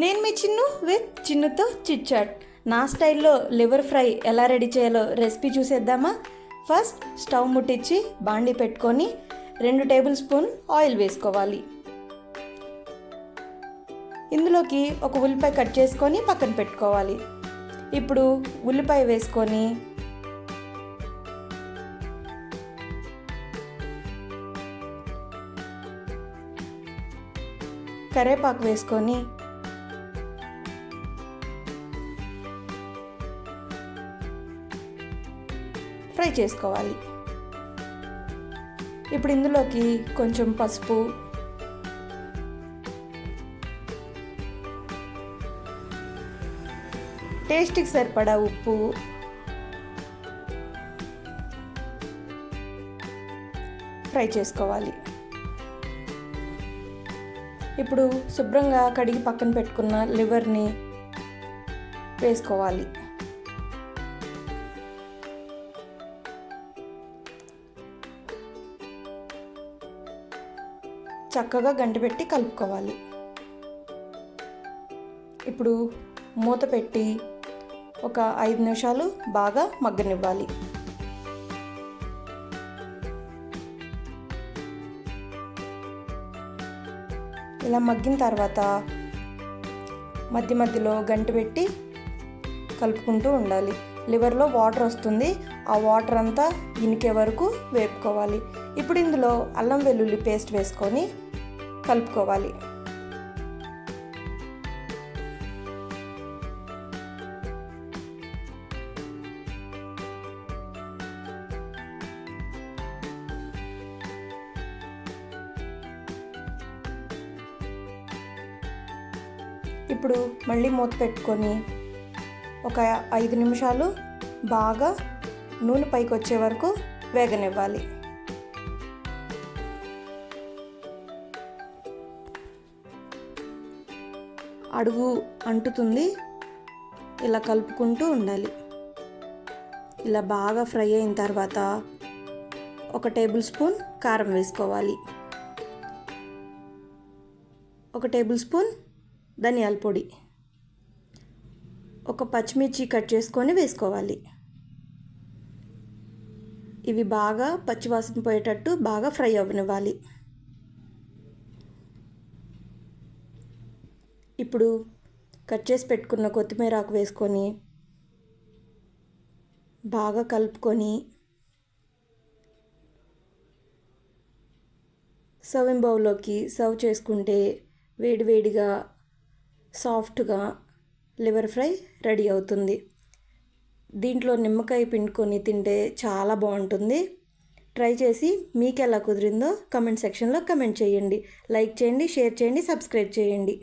నేను మీ చిన్ను విత్ చిన్నుతో చిట్చాట్ నా స్టైల్లో లివర్ ఫ్రై ఎలా రెడీ చేయాలో రెసిపీ చూసేద్దామా? ఫస్ట్ స్టవ్ ముట్టించి బాండి పెట్టుకొని రెండు టేబుల్ స్పూన్ ఆయిల్ వేసుకోవాలి. ఇందులోకి ఒక ఉల్లిపాయ కట్ చేసుకొని పక్కన పెట్టుకోవాలి. ఇప్పుడు ఉల్లిపాయ వేసుకొని కరేపాకు వేసుకొని ఫ్రై చేసుకోవాలి. ఇప్పుడు ఇందులోకి కొంచెం పసుపు. టేస్ట్కి సరిపడా ఉప్పు. ఫ్రై చేసుకోవాలి. ఇప్పుడు శుభ్రంగా కడిగి పక్కన పెట్టుకున్న లివర్ని వేసుకోవాలి. చక్కగా గంటి పెట్టి కలుపుకోవాలి. ఇప్పుడు మూత పెట్టి ఒక ఐదు నిమిషాలు బాగా మగ్గనివ్వాలి. ఇలా మగ్గిన తర్వాత మధ్య మధ్యలో గంట పెట్టి కలుపుకుంటూ ఉండాలి. లివర్లో వాటర్ వస్తుంది. ఆ వాటర్ అంతా ఇనికే వరకు వేపుకోవాలి. ఇప్పుడు ఇందులో అల్లం వెల్లుల్లి పేస్ట్ వేసుకొని కలుపుకోవాలి. ఇప్పుడు మళ్ళీ మూత పెట్టుకొని ఒక ఐదు నిమిషాలు బాగా నూనె పైకి వచ్చే వరకు వేగనివ్వాలి. అడుగు అంటుతుంది. ఇలా కలుపుకుంటూ ఉండాలి. ఇలా బాగా ఫ్రై అయిన తర్వాత ఒక టేబుల్ స్పూన్ కారం వేసుకోవాలి. ఒక టేబుల్ స్పూన్ ధనియాల పొడి. ఒక పచ్చిమిర్చి కట్ చేసుకొని వేసుకోవాలి. ఇవి బాగా పచ్చివాసన పోయేటట్టు బాగా ఫ్రై అవ్వనివ్వాలి. ఇప్పుడు కట్ చేసి పెట్టుకున్న కొత్తిమీర ఆకు వేసుకొని బాగా కలుపుకొని సర్వింగ్ బౌల్లోకి సర్వ్ చేసుకుంటే వేడివేడిగా సాఫ్ట్గా లివర్ ఫ్రై రెడీ అవుతుంది. దీంట్లో నిమ్మకాయ పిండుకొని తింటే చాలా బాగుంటుంది. ట్రై చేసి మీకు ఎలా కుదిరిందో కమెంట్ సెక్షన్లో కమెంట్ చేయండి. లైక్ చేయండి షేర్ చేయండి సబ్స్క్రైబ్ చేయండి.